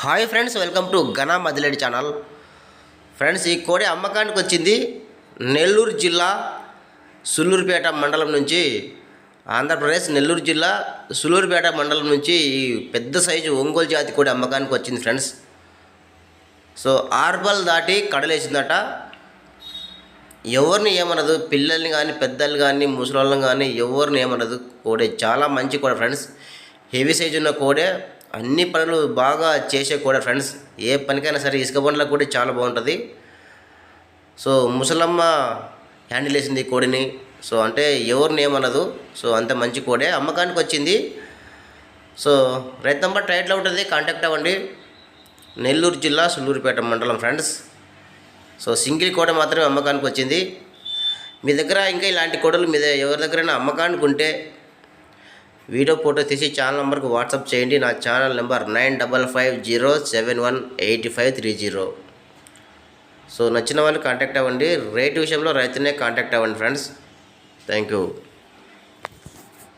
Hi friends welcome to ఘనా మదిలేడి channel. Friends ఈ కోడి అమ్మకానికి వచ్చింది నెల్లూరు జిల్లా సుల్లూరుపేట మండలం నుంచి. ఆంధ్రప్రదేశ్ నెల్లూరు జిల్లా సుల్లూరుపేట మండలం నుంచి ఈ పెద్ద సైజు ఒంగోలు జాతి కోడి అమ్మకానికి వచ్చింది ఫ్రెండ్స్. సో ఆర్బల్ దాటి కడలేసిందట. ఎవరిని ఏమనదు పిల్లల్ని కానీ పెద్దలు కానీ ముసలోళ్ళని కానీ ఎవరిని ఏమనదు. కోడే చాలా మంచి కూడా ఫ్రెండ్స్. హెవీ సైజు ఉన్న కోడే. అన్ని పనులు బాగా చేసే కూడా ఫ్రెండ్స్. ఏ పనికైనా సరే ఇసుక బండ్లకు కూడా చాలా బాగుంటుంది. సో ముసలమ్మ హ్యాండిల్ వేసింది ఈ కోడిని. సో అంటే ఎవరిని ఏమనదు. సో అంత మంచి కోడే. అమ్మకానికి వచ్చింది. సో రైతు నంబర్ టైట్లో ఉంటుంది. కాంటాక్ట్ అవ్వండి. నెల్లూరు జిల్లా సుల్లూరుపేట మండలం ఫ్రెండ్స్. సో సింగిల్ కోడ మాత్రమే అమ్మకానికి వచ్చింది. మీ దగ్గర ఇంకా ఇలాంటి కోడలు మీ దగ్గర ఎవరి దగ్గరైనా అమ్మకానికి ఉంటే వీడియో ఫోటో తీసి ఛానల్ నెంబర్కి వాట్సాప్ చేయండి. నా channel number nine double five zero seven one eighty five three zero. So నచ్చిన వాళ్ళు కాంటాక్ట్ అవ్వండి. రేటు విషయంలో రైతునే కాంటాక్ట్ అవ్వండి ఫ్రెండ్స్ థ్యాంక్ యూ